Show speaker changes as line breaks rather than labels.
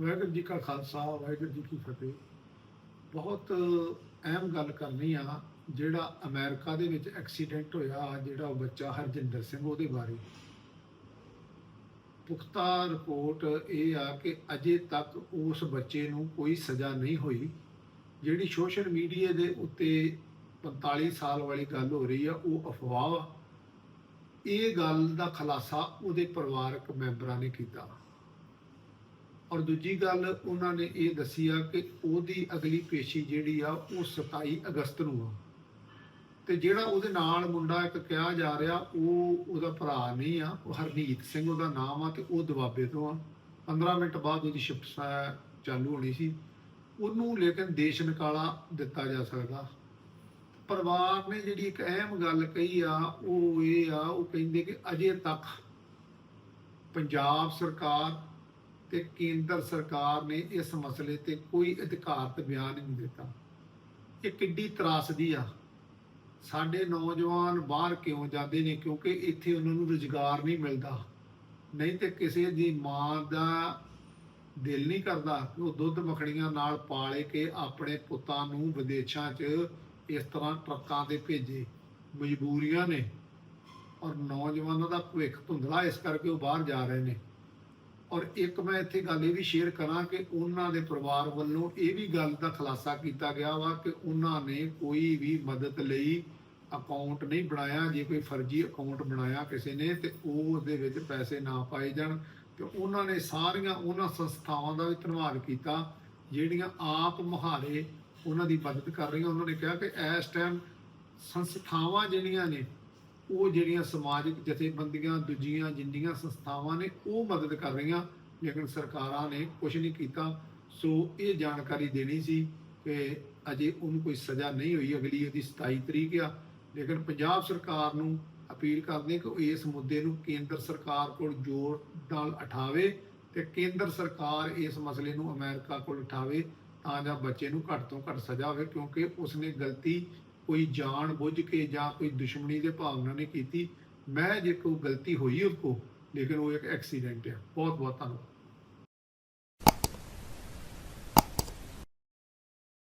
ਵਾਹਿਗੁਰੂ ਜੀ ਕਾ ਖਾਲਸਾ, ਵਾਹਿਗੁਰੂ ਜੀ ਕੀ ਫਤਿਹ। ਬਹੁਤ ਅਹਿਮ ਗੱਲ ਕਰਨੀ ਆ, ਜਿਹੜਾ ਅਮਰੀਕਾ ਦੇ ਵਿੱਚ ਐਕਸੀਡੈਂਟ ਹੋਇਆ, ਜਿਹੜਾ ਉਹ ਬੱਚਾ ਹਰਜਿੰਦਰ ਸਿੰਘ, ਉਹਦੇ ਬਾਰੇ। ਪੁਖਤਾ ਰਿਪੋਰਟ ਇਹ ਆ ਕਿ ਅਜੇ ਤੱਕ ਉਸ ਬੱਚੇ ਨੂੰ ਕੋਈ ਸਜ਼ਾ ਨਹੀਂ ਹੋਈ, ਜਿਹੜੀ ਸੋਸ਼ਲ ਮੀਡੀਆ ਦੇ ਉੱਤੇ 45 ਸਾਲ ਵਾਲੀ ਗੱਲ ਹੋ ਰਹੀ ਆ, ਉਹ ਅਫਵਾਹ। ਇਹ ਗੱਲ ਦਾ ਖੁਲਾਸਾ ਉਹਦੇ ਪਰਿਵਾਰਕ ਮੈਂਬਰਾਂ ਨੇ ਕੀਤਾ। ਔਰ ਦੂਜੀ ਗੱਲ ਉਹਨਾਂ ਨੇ ਇਹ ਦੱਸੀ ਆ ਕਿ ਉਹਦੀ ਅਗਲੀ ਪੇਸ਼ੀ ਜਿਹੜੀ ਆ ਉਹ 27 ਅਗਸਤ ਨੂੰ ਆ। ਤੇ ਜਿਹੜਾ ਉਹਦੇ ਨਾਲ ਮੁੰਡਾ ਇੱਕ ਕਿਹਾ ਜਾ ਰਿਹਾ, ਉਹ ਉਹਦਾ ਭਰਾ ਨਹੀਂ ਆ, ਉਹ ਹਰਨੀਤ ਸਿੰਘ ਉਹਦਾ ਨਾਮ ਆ ਤੇ ਉਹ ਦਵਾਬੇ ਤੋਂ ਆ। 15 ਮਿੰਟ ਬਾਅਦ ਉਹਦੀ ਸ਼ਿਫਟ ਚਾਲੂ ਹੋਣੀ ਸੀ। ਉਹਨੂੰ ਲੇਕਿਨ ਦੇਸ਼ ਨਿਕਾਲਾ ਦਿੱਤਾ ਜਾ ਸਕਦਾ। ਪਰਿਵਾਰ ਨੇ ਜਿਹੜੀ ਇੱਕ ਅਹਿਮ ਗੱਲ ਕਹੀ ਆ, ਉਹ ਇਹ ਆ, ਉਹ ਕਹਿੰਦੇ ਕਿ ਅਜੇ ਤੱਕ ਪੰਜਾਬ ਸਰਕਾਰ ਤੇ ਕੇਂਦਰ ਸਰਕਾਰ ਨੇ ਇਸ ਮਸਲੇ ਤੇ ਕੋਈ ਅਧਿਕਾਰਤ ਬਿਆਨ ਨਹੀਂ ਦਿੱਤਾ। ਇਹ ਕਿੱਡੀ ਤਰਾਸਦੀ ਆ। ਸਾਡੇ ਨੌਜਵਾਨ ਬਾਹਰ ਕਿਉਂ ਜਾਂਦੇ ਨੇ? ਕਿਉਂਕਿ ਇੱਥੇ ਉਹਨਾਂ ਨੂੰ ਰੁਜ਼ਗਾਰ ਨਹੀਂ ਮਿਲਦਾ। ਨਹੀਂ ਤੇ ਕਿਸੇ ਦੀ ਮਾਂ ਦਾ ਦਿਲ ਨਹੀਂ ਕਰਦਾ। ਕਿ ਉਹ ਦੁੱਧ ਮੱਖਣੀਆਂ ਨਾਲ ਪਾਲੇ ਕੇ ਆਪਣੇ ਪੁੱਤਾਂ ਨੂੰ ਵਿਦੇਸ਼ਾਂ 'ਚ ਇਸ ਤਰ੍ਹਾਂ ਟਰੱਕਾਂ ਤੇ ਭੇਜੇ। ਮਜਬੂਰੀਆਂ ਨੇ। ਔਰ ਨੌਜਵਾਨਾਂ ਦਾ ਭਵਿੱਖ ਧੁੰਦਲਾ ਇਸ ਕਰਕੇ ਉਹ ਬਾਹਰ ਜਾ ਰਹੇ ਨੇ। ਔਰ ਇੱਕ ਮੈਂ ਇੱਥੇ ਗੱਲ ਇਹ ਵੀ ਸ਼ੇਅਰ ਕਰਾਂ ਕਿ ਉਹਨਾਂ ਦੇ ਪਰਿਵਾਰ ਵੱਲੋਂ ਇਹ ਵੀ ਗੱਲ ਦਾ ਖੁਲਾਸਾ ਕੀਤਾ ਗਿਆ ਵਾ ਕਿ ਉਹਨਾਂ ਨੇ ਕੋਈ ਵੀ ਮਦਦ ਲਈ ਅਕਾਊਂਟ ਨਹੀਂ ਬਣਾਇਆ, ਜੇ ਕੋਈ ਫਰਜ਼ੀ ਅਕਾਊਂਟ ਬਣਾਇਆ ਕਿਸੇ ਨੇ ਤੇ ਉਹ ਉਹਦੇ ਵਿੱਚ ਪੈਸੇ ਨਾ ਪਾਏ ਜਾਣ ਤੇ ਉਹਨਾਂ ਨੇ ਸਾਰੀਆਂ ਉਹਨਾਂ ਸੰਸਥਾਵਾਂ ਦਾ ਵੀ ਧੰਨਵਾਦ ਕੀਤਾ, ਜਿਹੜੀਆਂ ਆਪ ਮੁਹਾਰੇ ਉਹਨਾਂ ਦੀ ਮਦਦ ਕਰ ਰਹੀਆਂ। ਉਹਨਾਂ ਨੇ ਕਿਹਾ ਕਿ ਇਸ ਟਾਈਮ ਸੰਸਥਾਵਾਂ ਜਿਹੜੀਆਂ ਨੇ ਉਹ ਜਿਹੜੀਆਂ ਸਮਾਜਿਕ ਜਥੇਬੰਦੀਆਂ, ਦੂਜੀਆਂ ਜਿੰਨੀਆਂ ਸੰਸਥਾਵਾਂ ਨੇ, ਉਹ ਮਦਦ ਕਰ ਰਹੀਆਂ, ਲੇਕਿਨ ਸਰਕਾਰਾਂ ਨੇ ਕੁਝ ਨਹੀਂ ਕੀਤਾ। ਸੋ ਇਹ ਜਾਣਕਾਰੀ ਦੇਣੀ ਸੀ ਕਿ ਅਜੇ ਉਹਨੂੰ ਕੋਈ ਸਜ਼ਾ ਨਹੀਂ ਹੋਈ ਅਗਲੀ, ਉਹਦੀ 27 ਤਰੀਕ ਆ। ਲੇਕਿਨ ਪੰਜਾਬ ਸਰਕਾਰ ਨੂੰ ਅਪੀਲ ਕਰਦੇ ਕਿ ਉਹ ਇਸ ਮੁੱਦੇ ਨੂੰ ਕੇਂਦਰ ਸਰਕਾਰ ਕੋਲ ਜ਼ੋਰ ਨਾਲ ਉਠਾਵੇ ਤੇ ਕੇਂਦਰ ਸਰਕਾਰ ਇਸ ਮਸਲੇ ਨੂੰ ਅਮਰੀਕਾ ਕੋਲ ਉਠਾਵੇ ਤਾਂ ਜਾਂ ਬੱਚੇ ਨੂੰ ਘੱਟ ਤੋਂ ਘੱਟ ਸਜ਼ਾ ਹੋਵੇ, ਕਿਉਂਕਿ ਉਸਨੇ ਗਲਤੀ ਕੋਈ ਜਾਣ ਬੁੱਝ ਕੇ ਜਾਂ ਕੋਈ ਦੁਸ਼ਮਣੀ ਦੇ ਭਾਵਨਾ ਨੇ ਕੀਤੀ। ਮੈਂ ਜੇ ਕੋਈ ਗਲਤੀ ਹੋਈ ਉਸ ਕੋ ਲੇਕਿਨ ਉਹ ਇੱਕ ਐਕਸੀਡੈਂਟ ਹੈ ਬਹੁਤ ਬਹੁਤ ਧੰਨਵਾਦ।